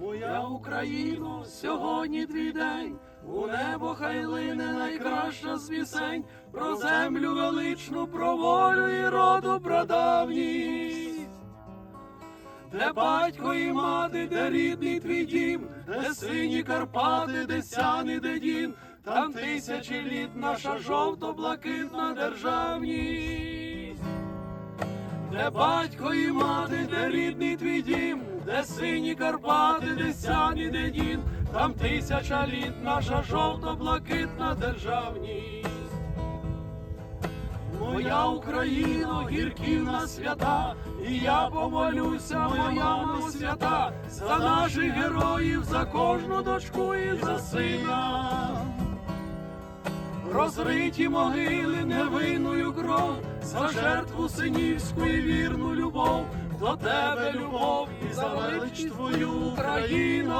Моя Україно, сьогодні твій день, у небо хай лине найкраща з пісень, про землю величну, про волю і роду прадавність. Де батько і мати, де рідний твій дім, де сині Карпати, де сяни, де дін, там тисячі літ наша жовто-блакитна державність. Де батько і мати, де рідний твій дім, де сині Карпати, де сяни, де дін, там тисяча літ наша жовто-блакитна державність. Моя Україно, гірківна свята, і я помолюся, моя свята, за наших героїв, за кожну дочку і за сина. Розриті могили невинною кров, за жертву синівську і вірну любов, до тебе любов і за велич твою Україно.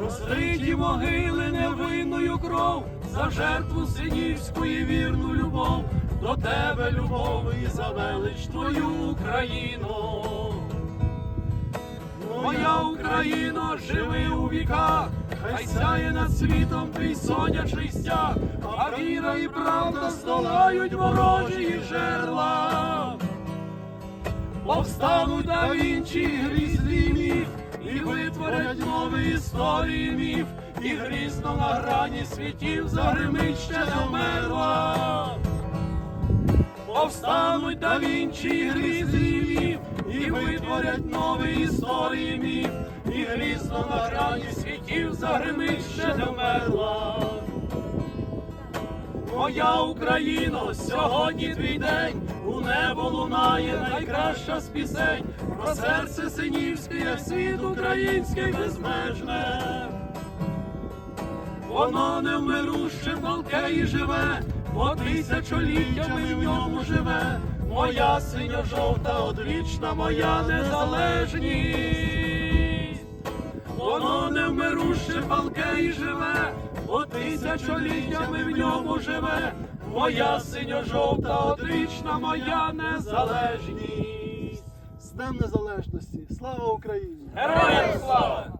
Розриті могили невинною кров, за жертву синівську і вірну любов, до тебе любов і за велич твою Україно. Моя Україно, живи у віках, хай сяє над світом твій сонячний стяг, а віра і правда здолають ворожі жерла. Повстануть да вінчі грізлі міф, і витворять нові історії міф, і грізно на грані світів загримить ще не вмерла. Повстануть да вінчі грізлі міф, і витворять нові історії міф, грізно на грані світів загримить ще не вмерла. Моя Україно, сьогодні твій день, у небо лунає найкраща з пісень, про серце синівське, як світ український безмежне. Воно невмируще палке і живе, бо тисячоліттями в ньому живе, моя синьо-жовта, одвічна моя незалежність. Воно невмируще палке і живе, бо тисячоліттями в ньому живе, моя синьо-жовта, одрічна, моя незалежність. З Днем Незалежності! Слава Україні! Героям слава!